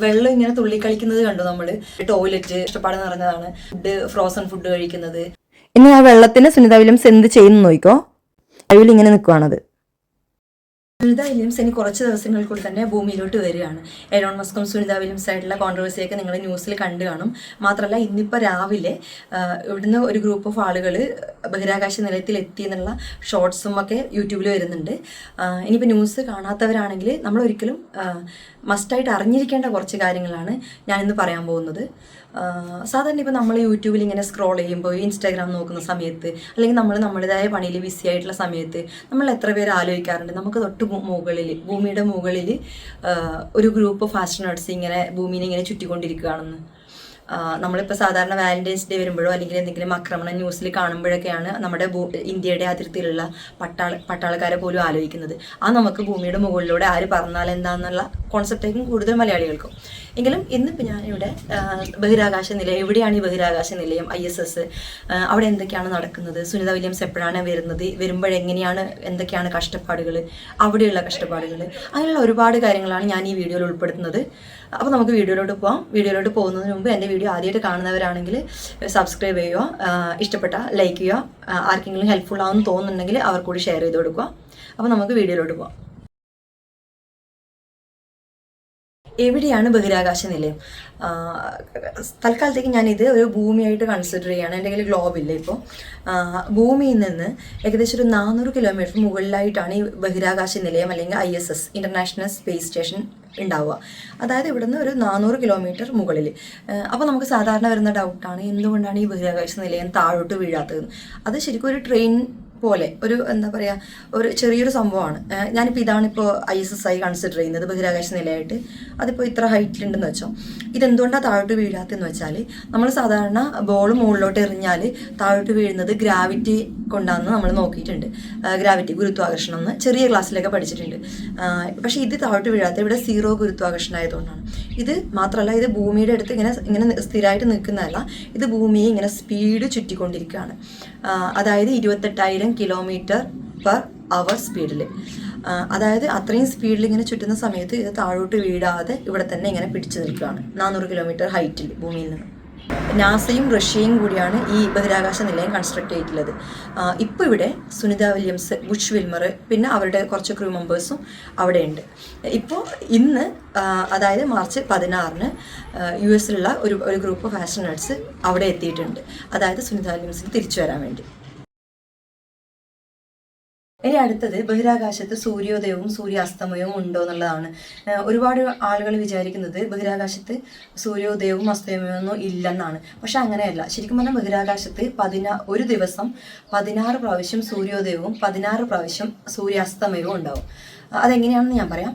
വെള്ളം ഇങ്ങനെ തുള്ളിക്കളിക്കുന്നത് കണ്ടു നമ്മൾ ടോയ്ലറ്റ് ഇഷ്ടപ്പാട് നിറഞ്ഞതാണ്. ഫുഡ് ഫ്രോസൺ ഫുഡ് കഴിക്കുന്നത്. ഇനി ആ വെള്ളത്തിന് സുനിത വില്യംസ് എന്ത് ചെയ്യുന്നു നോക്കിക്കോ. അവിൽ ഇങ്ങനെ നിൽക്കുവാണത്. സുനിത വില്യംസ് ഇനി കുറച്ച് ദിവസങ്ങൾക്കുള്ളിൽ തന്നെ ഭൂമിയിലോട്ട് വരികയാണ്. എലോൺ മസ്കും സുനിത വില്യംസ് ആയിട്ടുള്ള കോൺട്രവേഴ്സിയൊക്കെ നിങ്ങൾ ന്യൂസിൽ കണ്ടു കാണും. മാത്രമല്ല ഇന്നിപ്പോൾ രാവിലെ ഇവിടുന്ന് ഒരു ഗ്രൂപ്പ് ഓഫ് ആളുകൾ ബഹിരാകാശ നിലയത്തിൽ എത്തി എന്നുള്ള ഷോർട്സും ഒക്കെ യൂട്യൂബിൽ വരുന്നുണ്ട്. ഇനിയിപ്പോൾ ന്യൂസ് കാണാത്തവരാണെങ്കിൽ നമ്മൾ ഒരിക്കലും മസ്റ്റായിട്ട് അറിഞ്ഞിരിക്കേണ്ട കുറച്ച് കാര്യങ്ങളാണ് ഞാനിന്ന് പറയാൻ പോകുന്നത്. സാധാരണ ഇപ്പോൾ നമ്മൾ യൂട്യൂബിൽ ഇങ്ങനെ സ്ക്രോൾ ചെയ്യുമ്പോൾ ഇൻസ്റ്റാഗ്രാം നോക്കുന്ന സമയത്ത് അല്ലെങ്കിൽ നമ്മൾ നമ്മുടേതായ പണിയിൽ ബിസി ആയിട്ടുള്ള സമയത്ത് നമ്മൾ എത്ര പേര് ആലോചിക്കാറുണ്ട്? നമുക്ക് തൊട്ട് മുകളിൽ ഭൂമിയുടെ മുകളിൽ ഒരു ഗ്രൂപ്പ് ഫാസ്റ്റ് നട്സ് ഇങ്ങനെ ഭൂമിനെ ഇങ്ങനെ ചുറ്റിക്കൊണ്ടിരിക്കുകയാണെന്ന് നമ്മളിപ്പോൾ സാധാരണ വാലന്റൈൻസ് ഡേ വരുമ്പോഴോ അല്ലെങ്കിൽ എന്തെങ്കിലും ആക്രമണം ന്യൂസിൽ കാണുമ്പോഴൊക്കെയാണ് നമ്മുടെ ഇന്ത്യയുടെ അതിർത്തിയിലുള്ള പട്ടാള പട്ടാളക്കാരെ പോലും ആലോചിക്കുന്നത്. ആ നമുക്ക് ഭൂമിയുടെ മുകളിലൂടെ ആര് പറഞ്ഞാൽ എന്താണെന്നുള്ള കോൺസെപ്റ്റായിരിക്കും കൂടുതൽ മലയാളികൾക്കും. എങ്കിലും ഇന്നിപ്പോൾ ഞാനിവിടെ ബഹിരാകാശ നിലയം എവിടെയാണ് ഈ ബഹിരാകാശ നിലയം ഐ എസ് എസ് അവിടെ എന്തൊക്കെയാണ് നടക്കുന്നത്? സുനിത വില്യംസ് എപ്പോഴാണ് വരുന്നത്? വരുമ്പോഴെങ്ങനെയാണ് എന്തൊക്കെയാണ് കഷ്ടപ്പാടുകൾ അവിടെയുള്ള കഷ്ടപ്പാടുകൾ അങ്ങനെയുള്ള ഒരുപാട് കാര്യങ്ങളാണ് ഞാൻ ഈ വീഡിയോയിൽ ഉൾപ്പെടുത്തുന്നത്. അപ്പോൾ നമുക്ക് വീഡിയോയിലോട്ട് പോകാം വീഡിയോയിലോട്ട് പോകുന്നതിന് മുമ്പ് എന്റെ വീഡിയോ ആദ്യമായിട്ട് കാണുന്നവരാണെങ്കിൽ സബ്സ്ക്രൈബ് ചെയ്യുക ഇഷ്ടപ്പെട്ട ലൈക്ക് ചെയ്യുക ആർക്കെങ്കിലും ഹെൽപ്ഫുൾ ആവുമെന്ന് തോന്നുന്നുണ്ടെങ്കിൽ അവർ കൂടി ഷെയർ ചെയ്ത് കൊടുക്കുക. അപ്പോൾ നമുക്ക് വീഡിയോയിലോട്ട് പോകാം എവിടെയാണ് ബഹിരാകാശ നിലയം? തൽക്കാലത്തേക്ക് ഞാനിത് ഒരു ഭൂമിയായിട്ട് കൺസിഡർ ചെയ്യുകയാണ് എന്റെ കയ്യിൽ ഗ്ലോബില്ല ഇപ്പോൾ ഭൂമിയിൽ നിന്ന് ഏകദേശം ഒരു നാനൂറ് കിലോമീറ്റർ മുകളിലായിട്ടാണ് ഈ ബഹിരാകാശ നിലയം അല്ലെങ്കിൽ I S S international space station ഉണ്ടാവുക. അതായത് ഇവിടുന്ന് ഒരു നാനൂറ് കിലോമീറ്റർ മുകളിൽ അപ്പോൾ നമുക്ക് സാധാരണ വരുന്ന ഡൗട്ടാണ് എന്തുകൊണ്ടാണ് ഈ ബഹിരാകാശ നിലയം താഴോട്ട് വീഴാത്തത്? അത് ശരിക്കും ഒരു ട്രെയിൻ പോലെ ഒരു എന്താ പറയുക ഒരു ചെറിയൊരു സംഭവമാണ്. ഞാനിപ്പോൾ ഇതാണിപ്പോൾ ഐ എസ് എസ് ആയി കൺസിഡർ ചെയ്യുന്നത് ബഹിരാകാശ നിലയായിട്ട്. അതിപ്പോൾ ഇത്ര ഹൈറ്റിലുണ്ടെന്ന് വെച്ചോ. ഇതെന്തുകൊണ്ടാണ് താഴോട്ട് വീഴാത്തതെന്ന് വെച്ചാൽ നമ്മൾ സാധാരണ ബോൾ മുകളിലോട്ട് എറിഞ്ഞാൽ താഴോട്ട് വീഴുന്നത് ഗ്രാവിറ്റി കൊണ്ടാണെന്ന് നമ്മൾ നോക്കിയിട്ടുണ്ട്. ഗ്രാവിറ്റി ഗുരുത്വാകർഷണം എന്ന് ചെറിയ ക്ലാസ്സിലൊക്കെ പഠിച്ചിട്ടുണ്ട്. പക്ഷേ ഇത് താഴോട്ട് വീഴാത്ത ഇവിടെ സീറോ ഗുരുത്വാകർഷണം ആയതുകൊണ്ടാണ്. ഇത് മാത്രമല്ല ഇത് ഭൂമിയുടെ അടുത്ത് ഇങ്ങനെ ഇങ്ങനെ സ്ഥിരമായിട്ട് നിൽക്കുന്നതല്ല ഇത് ഭൂമിയെ ഇങ്ങനെ സ്പീഡ് ചുറ്റിക്കൊണ്ടിരിക്കുകയാണ്. അതായത് ഇരുപത്തെട്ടായിരം കിലോമീറ്റർ പെർ അവർ സ്പീഡിൽ അതായത് അത്രയും സ്പീഡിൽ ഇങ്ങനെ ചുറ്റുന്ന സമയത്ത് ഇത് താഴോട്ട് വീടാതെ ഇവിടെ തന്നെ ഇങ്ങനെ പിടിച്ചു നിൽക്കുകയാണ്. നാനൂറ് കിലോമീറ്റർ ഹൈറ്റിൽ ഭൂമിയിൽ നിന്ന്. നാസയും റഷ്യയും കൂടിയാണ് ഈ ബഹിരാകാശ നിലയം കൺസ്ട്രക്ട് ചെയ്തിട്ടുള്ളത്. ഇപ്പോൾ ഇവിടെ സുനിത വില്യംസ് ബുഷ് വിൽമർ പിന്നെ അവരുടെ കുറച്ച് ക്രൂ മെമ്പേഴ്സും അവിടെയുണ്ട് ഇപ്പോൾ ഇന്ന് അതായത് മാർച്ച് പതിനാറിന് യു എസിലുള്ള ഒരു ഒരു ഗ്രൂപ്പ് ഓഫ് ആസ്ട്രോനട്സ് അവിടെ എത്തിയിട്ടുണ്ട്. അതായത് സുനിത വില്യംസിന് തിരിച്ചു വരാൻ വേണ്ടി. ഇനി അടുത്തത് ബഹിരാകാശത്ത് സൂര്യോദയവും സൂര്യാസ്തമയവും ഉണ്ടോ എന്നുള്ളതാണ്. ഒരുപാട് ആളുകൾ വിചാരിക്കുന്നത് ബഹിരാകാശത്ത് സൂര്യോദയവും അസ്തമയവും ഇല്ലെന്നാണ്. പക്ഷെ അങ്ങനെയല്ല. ശരിക്കും പറഞ്ഞാൽ ബഹിരാകാശത്ത് പതിനാ ഒരു ദിവസം പതിനാറ് പ്രാവശ്യം സൂര്യോദയവും പതിനാറ് പ്രാവശ്യം സൂര്യാസ്തമയവും ഉണ്ടാവും. അതെങ്ങനെയാണെന്ന് ഞാൻ പറയാം.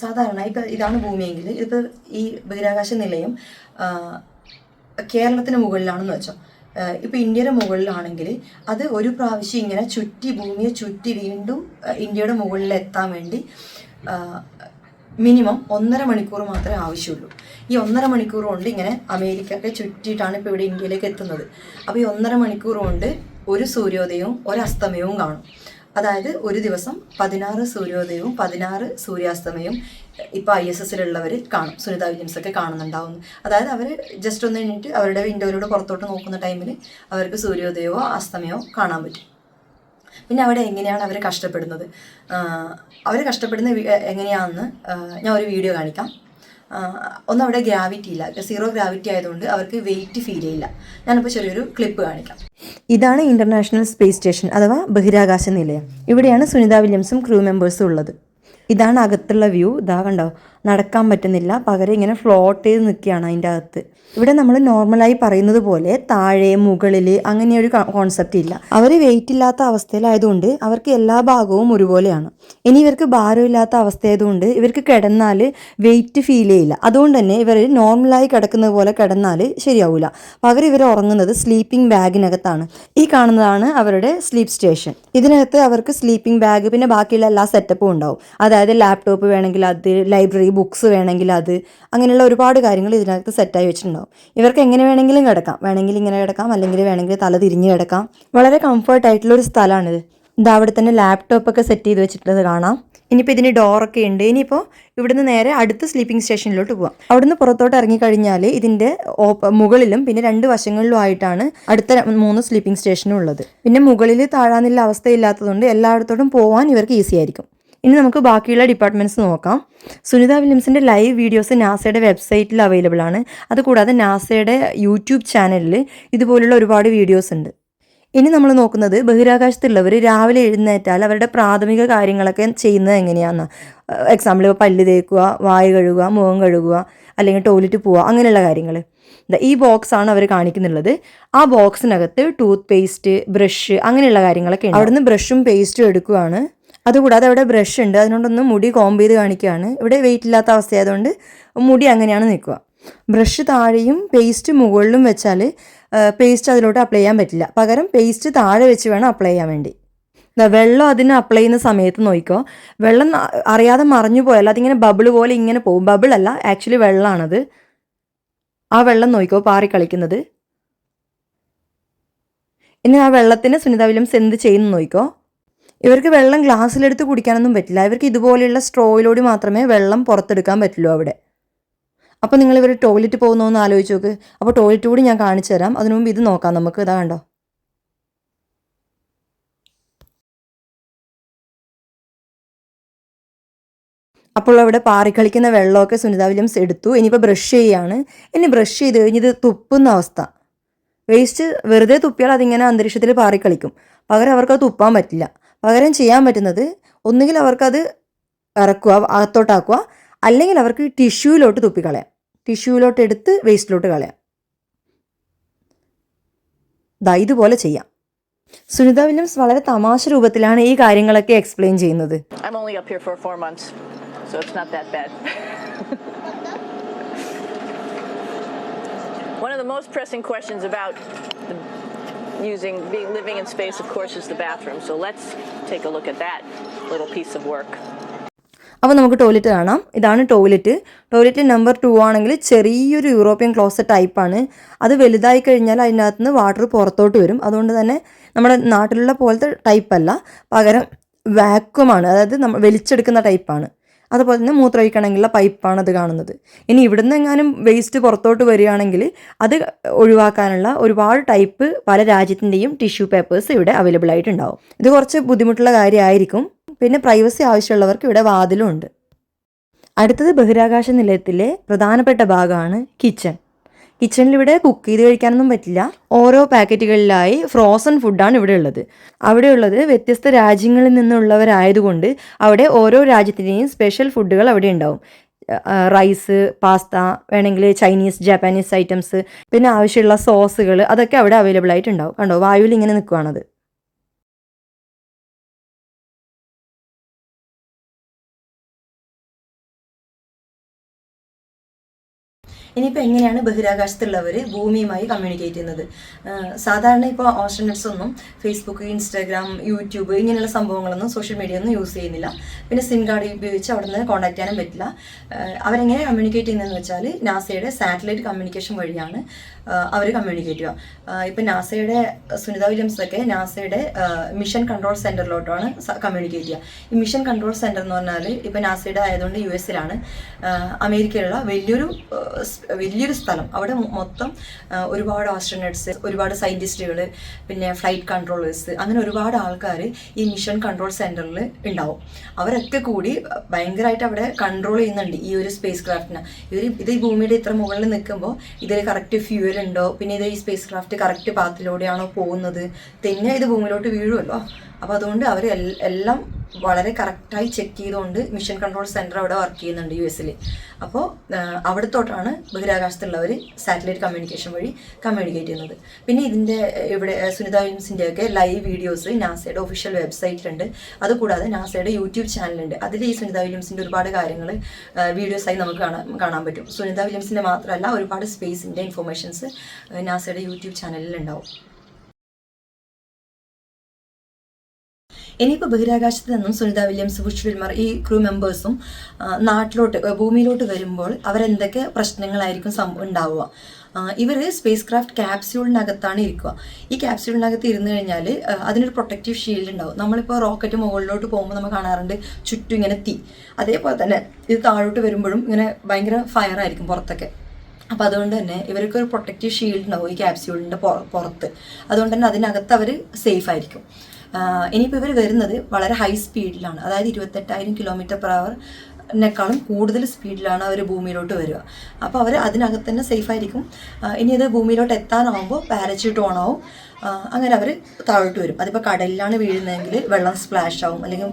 സാധാരണ ഇപ്പം ഇതാണ് ഭൂമിയെങ്കിൽ ഇത് ഈ ബഹിരാകാശ നിലയം കേരളത്തിന് മുകളിലാണെന്ന് വെച്ചോ. ഏഹ് ഇപ്പൊ ഇന്ത്യയുടെ മുകളിലാണെങ്കിൽ അത് ഒരു പ്രാവശ്യം ഇങ്ങനെ ചുറ്റി ഭൂമിയെ ചുറ്റി വീണ്ടും ഇന്ത്യയുടെ മുകളിൽ എത്താൻ വേണ്ടി മിനിമം ഒന്നര മണിക്കൂർ മാത്രമേ ആവശ്യമുള്ളൂ. ഈ ഒന്നര മണിക്കൂർ കൊണ്ട് ഇങ്ങനെ അമേരിക്കയൊക്കെ ചുറ്റിയിട്ടാണ് ഇപ്പോൾ ഇവിടെ ഇന്ത്യയിലേക്ക് എത്തുന്നത്. അപ്പോൾ ഈ ഒന്നര മണിക്കൂർ കൊണ്ട് ഒരു സൂര്യോദയവും ഒരു അസ്തമയവും കാണും. അതായത് ഒരു ദിവസം പതിനാറ് സൂര്യോദയവും പതിനാറ് സൂര്യാസ്തമയവും ഇപ്പോൾ ഐ എസ് എസിലുള്ളവർ കാണും. സുനിത വില്യംസ് ഒക്കെ കാണുന്നുണ്ടാവുന്നു. അതായത് അവർ ജസ്റ്റ് ഒന്ന് എണ്ണിട്ട് അവരുടെ വിൻഡോയിലൂടെ പുറത്തോട്ട് നോക്കുന്ന ടൈമിൽ അവർക്ക് സൂര്യോദയമോ അസ്തമയോ കാണാൻ പറ്റും. പിന്നെ അവിടെ എങ്ങനെയാണ് അവർ കഷ്ടപ്പെടുന്നത്? അവർ കഷ്ടപ്പെടുന്ന എങ്ങനെയാണെന്ന് ഞാൻ ഒരു വീഡിയോ കാണിക്കാം. ഒന്ന് അവിടെ ഗ്രാവിറ്റി ഇല്ല. സീറോ ഗ്രാവിറ്റി ആയതുകൊണ്ട് അവർക്ക് വെയിറ്റ് ഫീൽ ചെയ്യില്ല. ഞാനിപ്പോൾ ചെറിയൊരു ക്ലിപ്പ് കാണിക്കാം. ഇതാണ് ഇന്റർനാഷണൽ സ്പേസ് സ്റ്റേഷൻ അഥവാ ബഹിരാകാശ നിലയം. ഇവിടെയാണ് സുനിത വില്യംസും ക്രൂ മെമ്പേഴ്സും ഉള്ളത്. ഇതാണ് അകത്തുള്ള വ്യൂ ഇതാ കണ്ടോ? നടക്കാൻ പറ്റുന്നില്ല. പകരം ഇങ്ങനെ ഫ്ലോട്ട് ചെയ്ത് നിൽക്കുകയാണ് അതിന്റെ അകത്ത്. ഇവിടെ നമ്മൾ നോർമലായി പറയുന്നത് പോലെ താഴെ മുകളിൽ അങ്ങനെ ഒരു കോൺസെപ്റ്റ് ഇല്ല. അവർ വെയിറ്റ് ഇല്ലാത്ത അവസ്ഥയിലായതുകൊണ്ട് അവർക്ക് എല്ലാ ഭാഗവും ഒരുപോലെയാണ്. ഇനി ഇവർക്ക് ഭാരമില്ലാത്ത അവസ്ഥയായതുകൊണ്ട് ഇവർക്ക് കിടന്നാൽ വെയിറ്റ് ഫീൽ ചെയ്യില്ല. അതുകൊണ്ട് തന്നെ ഇവർ നോർമലായി കിടക്കുന്നത് പോലെ കിടന്നാൽ ശരിയാവില്ല പകരം ഇവർ ഉറങ്ങുന്നത് സ്ലീപ്പിംഗ് ബാഗിനകത്താണ് ഈ കാണുന്നതാണ് അവരുടെ സ്ലീപ്പ് സ്റ്റേഷൻ ഇതിനകത്ത് അവർക്ക് സ്ലീപ്പിംഗ് ബാഗ് പിന്നെ ബാക്കിയുള്ള എല്ലാ സെറ്റപ്പും ഉണ്ടാവും. അതായത് ലാപ്ടോപ്പ് വേണമെങ്കിൽ അത് ലൈബ്രറി ബുക്സ് വേണമെങ്കിൽ അത് അങ്ങനെയുള്ള ഒരുപാട് കാര്യങ്ങൾ ഇതിനകത്ത് സെറ്റായി വെച്ചിട്ടുണ്ടാവും. ഇവർക്ക് എങ്ങനെ വേണമെങ്കിലും കിടക്കാം. വേണമെങ്കിൽ ഇങ്ങനെ കിടക്കാം അല്ലെങ്കിൽ വേണമെങ്കിൽ തല തിരിഞ്ഞ് കിടക്കാം. വളരെ കംഫർട്ട് ആയിട്ടുള്ള ഒരു സ്ഥലമാണിത്. ഇത് അവിടെ തന്നെ ലാപ്ടോപ്പ് ഒക്കെ സെറ്റ് ചെയ്ത് വെച്ചിട്ടുള്ളത് കാണാം. ഇനിയിപ്പോൾ ഇതിന് ഡോറൊക്കെ ഉണ്ട്. ഇനിയിപ്പോൾ ഇവിടുന്ന് നേരെ അടുത്ത സ്ലീപ്പിംഗ് സ്റ്റേഷനിലോട്ട് പോവാം. അവിടുന്ന് പുറത്തോട്ട് ഇറങ്ങിക്കഴിഞ്ഞാൽ ഇതിന്റെ മുകളിലും പിന്നെ രണ്ട് വശങ്ങളിലും ആയിട്ടാണ് അടുത്ത മൂന്ന് സ്ലീപ്പിംഗ് സ്റ്റേഷനും ഉള്ളത്. പിന്നെ മുകളിൽ താഴാനുള്ള അവസ്ഥയില്ലാത്തതുകൊണ്ട് എല്ലായിടത്തോട്ടും പോകാൻ ഇവർക്ക് ഈസി ആയിരിക്കും. ഇനി നമുക്ക് ബാക്കിയുള്ള ഡിപ്പാർട്ട്മെന്റ്സ് നോക്കാം. സുനിത വില്യംസിന്റെ ലൈവ് വീഡിയോസ് നാസയുടെ വെബ്സൈറ്റിൽ അവൈലബിൾ ആണ്. അതുകൂടാതെ നാസയുടെ യൂട്യൂബ് ചാനലിൽ ഇതുപോലുള്ള ഒരുപാട് വീഡിയോസ് ഉണ്ട്. ഇനി നമ്മൾ നോക്കുന്നത് ബഹിരാകാശത്തുള്ളവർ രാവിലെ എഴുന്നേറ്റാൽ അവരുടെ പ്രാഥമിക കാര്യങ്ങളൊക്കെ ചെയ്യുന്നത് എങ്ങനെയാണെന്ന് എക്സാമ്പിൾ ഇപ്പോൾ പല്ല് തേക്കുക വായ കഴുകുക മുഖം കഴുകുക അല്ലെങ്കിൽ ടോയ്ലറ്റ് പോവുക അങ്ങനെയുള്ള കാര്യങ്ങൾ ഈ ബോക്സ് ആണ് അവർ കാണിക്കുന്നുള്ളത്. ആ ബോക്സിനകത്ത് ടൂത്ത് പേസ്റ്റ് ബ്രഷ് അങ്ങനെയുള്ള കാര്യങ്ങളൊക്കെ ഉണ്ട്. അവിടുന്ന് ബ്രഷും പേസ്റ്റും എടുക്കുകയാണ് അതുകൂടാതെ അവിടെ ബ്രഷ് ഉണ്ട്. അതിനോടൊന്ന് മുടി കോംബ് ചെയ്ത് കാണിക്കുകയാണ്. ഇവിടെ വെയിറ്റ് ഇല്ലാത്ത അവസ്ഥയായതുകൊണ്ട് മുടി അങ്ങനെയാണ് നിൽക്കുക. ബ്രഷ് താഴെയും പേസ്റ്റ് മുകളിലും വെച്ചാൽ പേസ്റ്റ് അതിലോട്ട് അപ്ലൈ ചെയ്യാൻ പറ്റില്ല. പകരം പേസ്റ്റ് താഴെ വെച്ച് വേണം അപ്ലൈ ചെയ്യാൻ വേണ്ടി. വെള്ളം അതിന് അപ്ലൈ ചെയ്യുന്ന സമയത്ത് നോക്കിക്കോ. വെള്ളം അറിയാതെ മറിഞ്ഞു പോയാൽ അതിങ്ങനെ ബബിൾ പോലെ ഇങ്ങനെ പോകും. ബബിൾ അല്ല ആക്ച്വലി വെള്ളമാണത് ആ വെള്ളം നോക്കിക്കോ പാറി കളിക്കുന്നത്. ഇനി ആ വെള്ളത്തിന് സുനിത വില്യംസ് എന്ത് ചെയ്യുന്നു നോക്കിക്കോ. ഇവർക്ക് വെള്ളം ഗ്ലാസ്സിലെടുത്ത് കുടിക്കാനൊന്നും പറ്റില്ല. ഇവർക്ക് ഇതുപോലെയുള്ള സ്ട്രോയിലൂടെ മാത്രമേ വെള്ളം പുറത്തെടുക്കാൻ പറ്റുള്ളൂ അവിടെ. അപ്പോൾ നിങ്ങൾ ഇവർ ടോയ്ലറ്റ് പോകുന്നോന്ന് ആലോചിച്ച് നോക്ക്. അപ്പോൾ ടോയ്ലറ്റ് കൂടി ഞാൻ കാണിച്ചു തരാം. അതിനു മുമ്പ് ഇത് നോക്കാം നമുക്ക്. ഇതാ കണ്ടോ? അപ്പോൾ അവിടെ പാറിക്കളിക്കുന്ന വെള്ളമൊക്കെ സുനിത വില്യംസ് എടുത്തു. ഇനിയിപ്പോൾ ബ്രഷ് ചെയ്യാണ്. ഇനി ബ്രഷ് ചെയ്ത് കഴിഞ്ഞ് ഇത് തുപ്പുന്ന അവസ്ഥ. വേസ്റ്റ് വെറുതെ തുപ്പിയാൽ അതിങ്ങനെ അന്തരീക്ഷത്തിൽ പാറിക്കളിക്കും. പകരം അവർക്ക് അത് തുപ്പാൻ പറ്റില്ല. പകരം ചെയ്യാൻ പറ്റുന്നത് ഒന്നുകിൽ അവർക്കത് ഇറക്കുക അകത്തോട്ടാക്കുക അല്ലെങ്കിൽ അവർക്ക് ടിഷ്യൂലോട്ട് തുപ്പിക്കളയാം. ടിഷ്യൂലോട്ട് എടുത്ത് വേസ്റ്റിലോട്ട് കളയാം. ദാ ഇതുപോലെ ചെയ്യാം. സുനിത വില്യംസ് വളരെ തമാശ രൂപത്തിലാണ് ഈ കാര്യങ്ങളൊക്കെ എക്സ്പ്ലെയിൻ ചെയ്യുന്നത്. One of the most pressing questions about the, using being living in space, of course, is the bathroom. So let's take a look at that little piece of work. അപ്പോൾ നമുക്ക് toilet കാണാം. ഇതാണ് toilet toilet number two ആണെങ്കിൽ ചെറിയൊരു European closet ടൈപ്പാണ് അത് വലുതായി കഴിഞ്ഞാൽ അതിനകത്ത് നിന്ന് വാട്ടർ പുറത്തോട്ട് വരും. അതുകൊണ്ട് തന്നെ നമ്മുടെ നാട്ടിലുള്ള പോലത്തെ ടൈപ്പല്ല പകരം വാക്വമാണ് അതായത് നമ്മൾ വലിച്ചെടുക്കുന്ന ടൈപ്പാണ് അതുപോലെ തന്നെ മൂത്രമൊഴിക്കണമെങ്കിലുള്ള പൈപ്പാണ് അത് കാണുന്നത്. ഇനി ഇവിടുന്ന് എങ്ങാനും വേസ്റ്റ് പുറത്തോട്ട് വരികയാണെങ്കിൽ അത് ഒഴിവാക്കാനുള്ള ഒരുപാട് ടൈപ്പ് പല രാജ്യത്തിന്റെയും ടിഷ്യൂ പേപ്പേഴ്സ് ഇവിടെ അവൈലബിൾ ആയിട്ടുണ്ടാവും. ഇത് കുറച്ച് ബുദ്ധിമുട്ടുള്ള കാര്യമായിരിക്കും. പിന്നെ പ്രൈവസി ആവശ്യമുള്ളവർക്ക് ഇവിടെ വാതിലും ഉണ്ട്. അടുത്തത് ബഹിരാകാശ നിലയത്തിലെ പ്രധാനപ്പെട്ട ഭാഗമാണ് കിച്ചൺ കിച്ചണിൽ ഇവിടെ കുക്ക് ചെയ്ത് കഴിക്കാനൊന്നും പറ്റില്ല. ഓരോ പാക്കറ്റുകളിലായി ഫ്രോസൺ ഫുഡാണ് ഇവിടെ ഉള്ളത്. അവിടെ ഉള്ളത് വ്യത്യസ്ത രാജ്യങ്ങളിൽ നിന്നുള്ളവരായതുകൊണ്ട് അവിടെ ഓരോ രാജ്യത്തിന്റെയും സ്പെഷ്യൽ ഫുഡുകൾ അവിടെ ഉണ്ടാവും. റൈസ് പാസ്ത വേണമെങ്കിൽ ചൈനീസ് ജാപ്പാനീസ് ഐറ്റംസ് പിന്നെ ആവശ്യമുള്ള സോസുകൾ അതൊക്കെ അവിടെ അവൈലബിൾ ആയിട്ടുണ്ടാവും കണ്ടോ? വായുവിൽ ഇങ്ങനെ നിൽക്കുവാണത്. ഇനിയിപ്പോൾ എങ്ങനെയാണ് ബഹിരാകാശത്തുള്ളവർ ഭൂമിയുമായി കമ്മ്യൂണിക്കേറ്റ് ചെയ്യുന്നത്? സാധാരണ ഇപ്പോൾ ഓസ്ട്രനറ്റ്സ് ഒന്നും ഫേസ്ബുക്ക് ഇൻസ്റ്റാഗ്രാം യൂട്യൂബ് ഇങ്ങനെയുള്ള സംഭവങ്ങളൊന്നും സോഷ്യൽ മീഡിയ ഒന്നും യൂസ് ചെയ്യുന്നില്ല. പിന്നെ സിം കാർഡ് ഉപയോഗിച്ച് അവിടെ നിന്ന് കോൺടാക്ട് ചെയ്യാനും പറ്റില്ല. അവരെങ്ങനെ കമ്മ്യൂണിക്കേറ്റ് ചെയ്യുന്നതെന്ന് വെച്ചാൽ നാസയുടെ സാറ്റലൈറ്റ് കമ്മ്യൂണിക്കേഷൻ വഴിയാണ് അവർ കമ്മ്യൂണിക്കേറ്റ് ചെയ്യുക. ഇപ്പം നാസയുടെ സുനിത വില്യംസ് ഒക്കെ നാസയുടെ മിഷൻ കൺട്രോൾ സെന്ററിലോട്ടാണ് കമ്മ്യൂണിക്കേറ്റ് ചെയ്യുക. ഈ മിഷൻ കൺട്രോൾ സെന്റർ എന്ന് പറഞ്ഞാൽ ഇപ്പം നാസയുടെ ആയതുകൊണ്ട് യു എസിലാണ്. അമേരിക്കയിലുള്ള വലിയൊരു വലിയൊരു സ്ഥലം. അവിടെ മൊത്തം ഒരുപാട് ആസ്ട്രോനട്സ് ഒരുപാട് സയന്റിസ്റ്റുകൾ പിന്നെ ഫ്ലൈറ്റ് കൺട്രോളേഴ്സ് അങ്ങനെ ഒരുപാട് ആൾക്കാർ ഈ മിഷൻ കൺട്രോൾ സെന്ററിൽ ഉണ്ടാവും അവരൊക്കെ കൂടി ഭയങ്കരമായിട്ട് അവിടെ കൺട്രോൾ ചെയ്യുന്നുണ്ട് ഈ ഒരു സ്പേസ് ക്രാഫ്റ്റിനെ ഇവർ ഇത് ഈ ഭൂമിയുടെ ഇത്ര മുകളിൽ നിൽക്കുമ്പോൾ ഇതിൽ കറക്റ്റ് ഫ്യൂവൽ ഉണ്ടോ? പിന്നെ ഇത് ഈ സ്പേസ് ക്രാഫ്റ്റ് കറക്റ്റ് പാത്തിലൂടെയാണോ പോകുന്നത്? തന്നെ ഇത് ഭൂമിയിലോട്ട് വീഴുമല്ലോ അപ്പോൾ അതുകൊണ്ട് അവർ എല്ലാം വളരെ കറക്റ്റായി ചെക്ക് ചെയ്തുകൊണ്ട് മിഷൻ കൺട്രോൾ സെന്റർ അവിടെ വർക്ക് ചെയ്യുന്നുണ്ട് യു എസിൽ അപ്പോൾ അവിടത്തോട്ടാണ് ബഹിരാകാശത്തുള്ളവർ സാറ്റലൈറ്റ് കമ്മ്യൂണിക്കേഷൻ വഴി കമ്മ്യൂണിക്കേറ്റ് ചെയ്യുന്നത്. പിന്നെ ഇതിന്റെ ഇവിടെ സുനിത വിംസിന്റെയൊക്കെ ഒക്കെ ലൈവ് വീഡിയോസ് നാസയുടെ ഒഫീഷ്യൽ വെബ്സൈറ്റിലുണ്ട് അതുകൂടാതെ നാസയുടെ യൂട്യൂബ് ചാനലുണ്ട് അതിൽ ഈ സുനിത വില്യംസിന്റെ ഒരുപാട് കാര്യങ്ങൾ വീഡിയോസായി നമുക്ക് കാണാൻ കാണാൻ പറ്റും. സുനിത വില്യംസിന്റെ മാത്രമല്ല ഒരുപാട് സ്പേസിന്റെ ഇൻഫോർമേഷൻസ് നാസയുടെ യൂട്യൂബ് ചാനലിൽ ഉണ്ടാവും ഇനിയിപ്പോൾ ബഹിരാകാശത്ത് നിന്നും സുനിത വില്യംസ് ബുഷ് വിൽമർ ഈ ക്രൂ മെമ്പേഴ്സും നാട്ടിലോട്ട് ഭൂമിയിലോട്ട് വരുമ്പോൾ അവരെന്തൊക്കെ പ്രശ്നങ്ങളായിരിക്കും സം- ഉണ്ടാവുക? ഇവർ സ്പേസ് ക്രാഫ്റ്റ് ക്യാപ്സ്യൂളിനകത്താണ് ഇരിക്കുക. ഈ ക്യാപ്സ്യൂളിനകത്ത് ഇരുന്ന് കഴിഞ്ഞാൽ അതിനൊരു പ്രൊട്ടക്റ്റീവ് ഷീൽഡ് ഉണ്ടാവും. നമ്മളിപ്പോൾ റോക്കറ്റ് മുകളിലോട്ട് പോകുമ്പോൾ നമ്മൾ കാണാറുണ്ട് ചുറ്റും ഇങ്ങനെ തീ. അതേപോലെ തന്നെ ഇത് താഴോട്ട് വരുമ്പോഴും ഇങ്ങനെ ഭയങ്കര ഫയർ ആയിരിക്കും പുറത്തൊക്കെ. അപ്പോൾ അതുകൊണ്ട് തന്നെ ഇവർക്ക് ഒരു പ്രൊട്ടക്റ്റീവ് ഷീൽഡ് ഉണ്ടാവും ഈ ക്യാപ്സ്യൂളിന്റെ പുറത്ത്. അതുകൊണ്ട് തന്നെ അതിനകത്ത് അവർ സേഫ് ആയിരിക്കും. ഇനിയിപ്പോൾ ഇവർ വരുന്നത് വളരെ ഹൈ സ്പീഡിലാണ് അതായത് ഇരുപത്തെട്ടായിരം കിലോമീറ്റർ പെർ അവർ കൂടുതൽ സ്പീഡിലാണ് അവർ ഭൂമിയിലോട്ട് വരിക. അപ്പോൾ അവർ അതിനകത്ത് തന്നെ സേഫ് ആയിരിക്കും. ഇനി അത് ഭൂമിയിലോട്ട് എത്താനാവുമ്പോൾ പാരച്യൂട്ട് ഓണാവും. അങ്ങനെ അവർ താഴോട്ട് വരും. അതിപ്പോൾ കടലിലാണ് വീഴുന്നതെങ്കിൽ വെള്ളം സ്പ്ലാഷ് ആവും. അല്ലെങ്കിൽ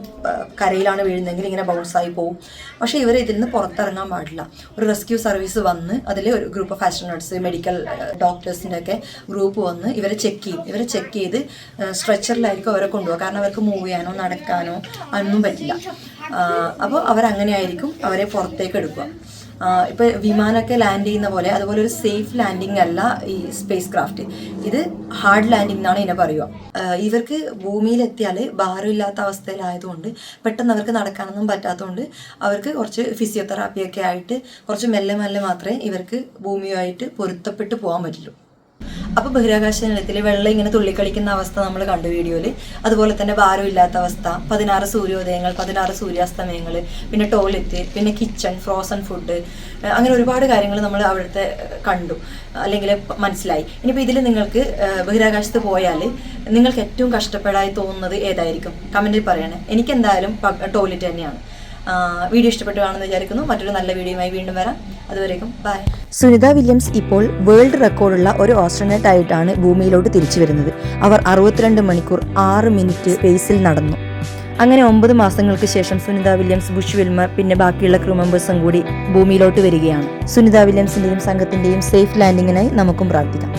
കരയിലാണ് വീഴുന്നതെങ്കിൽ ഇങ്ങനെ ബൗൺസായി പോകും പക്ഷേ ഇവർ ഇതിൽ നിന്ന് പുറത്തിറങ്ങാൻ പാടില്ല. ഒരു റെസ്ക്യൂ സർവീസ് വന്ന് അതിൽ ഒരു ഗ്രൂപ്പ് ഓഫ് ആസ്ട്രോനട്സ് മെഡിക്കൽ ഡോക്ടേഴ്സിന്റെ ഒക്കെ ഗ്രൂപ്പ് വന്ന് ഇവരെ ചെക്ക് ചെയ്യും. ഇവരെ ചെക്ക് ചെയ്ത് സ്ട്രെച്ചറിലായിരിക്കും അവരെ കൊണ്ടുപോകുക കാരണം അവർക്ക് മൂവ് ചെയ്യാനോ നടക്കാനോ ഒന്നും പറ്റില്ല. അപ്പോൾ അവരങ്ങനെയായിരിക്കും അവരെ പുറത്തേക്ക് എടുക്കുക. ആഹ് ഇപ്പൊ വിമാനമൊക്കെ ലാൻഡ് ചെയ്യുന്ന പോലെ അതുപോലെ ഒരു സേഫ് ലാൻഡിംഗ് അല്ല ഈ സ്പേസ് ക്രാഫ്റ്റ് ഇത് ഹാർഡ് ലാൻഡിംഗ് എന്നാണ് ഇതിനെ പറയുക. ഇവർക്ക് ഭൂമിയിലെത്തിയാൽ ഭാരമില്ലാത്ത അവസ്ഥയിലായതുകൊണ്ട് പെട്ടെന്ന് അവർക്ക് നടക്കാനൊന്നും പറ്റാത്തതുകൊണ്ട് അവർക്ക് കുറച്ച് ഫിസിയോതെറാപ്പിയൊക്കെ ആയിട്ട് കുറച്ച് മെല്ലെ മെല്ലെ മാത്രമേ ഇവർക്ക് ഭൂമിയുമായിട്ട് പൊരുത്തപ്പെട്ട് പോകാൻ പറ്റുള്ളൂ. അപ്പോൾ ബഹിരാകാശ നിലയത്തിൽ വെള്ളം ഇങ്ങനെ തുള്ളിക്കളിക്കുന്ന അവസ്ഥ നമ്മൾ കണ്ടു വീഡിയോയിൽ അതുപോലെ തന്നെ ഭാരമില്ലാത്ത അവസ്ഥ. പതിനാറ് സൂര്യോദയങ്ങൾ പതിനാറ് സൂര്യാസ്തമയങ്ങൾ പിന്നെ ടോയ്ലറ്റ് പിന്നെ കിച്ചൺ ഫ്രോസൺ ഫുഡ് അങ്ങനെ ഒരുപാട് കാര്യങ്ങൾ നമ്മൾ അവിടുത്തെ കണ്ടു. അല്ലെങ്കിൽ മനസ്സിലായി. ഇനിയിപ്പോൾ ഇതിൽ നിങ്ങൾക്ക് ബഹിരാകാശത്ത് പോയാൽ നിങ്ങൾക്ക് ഏറ്റവും കഷ്ടപ്പെടായി തോന്നുന്നത് ഏതായിരിക്കും? കമന്റിൽ പറയണേ. എനിക്ക് എന്തായാലും ടോയ്ലറ്റ് തന്നെയാണ്. വീഡിയോ ഇഷ്ടപ്പെട്ടു കാണുമെന്ന് വിചാരിക്കുന്നു. മറ്റൊരു നല്ല വീഡിയോയുമായി വീണ്ടും വരാം. അതുവരേക്കും ബൈ സുനിത വില്യംസ് ഇപ്പോൾ വേൾഡ് റെക്കോർഡുള്ള ഒരു ഓസ്ട്രോനറ്റ് ആയിട്ടാണ് ഭൂമിയിലോട്ട് തിരിച്ചു വരുന്നത്. അവർ അറുപത്തിരണ്ട് മണിക്കൂർ ആറ് മിനിറ്റ് സ്പേസിൽ നടന്നു. അങ്ങനെ ഒമ്പത് മാസങ്ങൾക്ക് ശേഷം സുനിത വില്യംസ് ബുഷ് വിൽമർ പിന്നെ ബാക്കിയുള്ള ക്രൂ മെമ്പേഴ്സും കൂടി ഭൂമിയിലോട്ട് വരികയാണ്. സുനിത വില്യംസിന്റെയും സംഘത്തിന്റെയും സേഫ് ലാൻഡിങ്ങിനായി നമുക്കും പ്രാർത്ഥിക്കാം.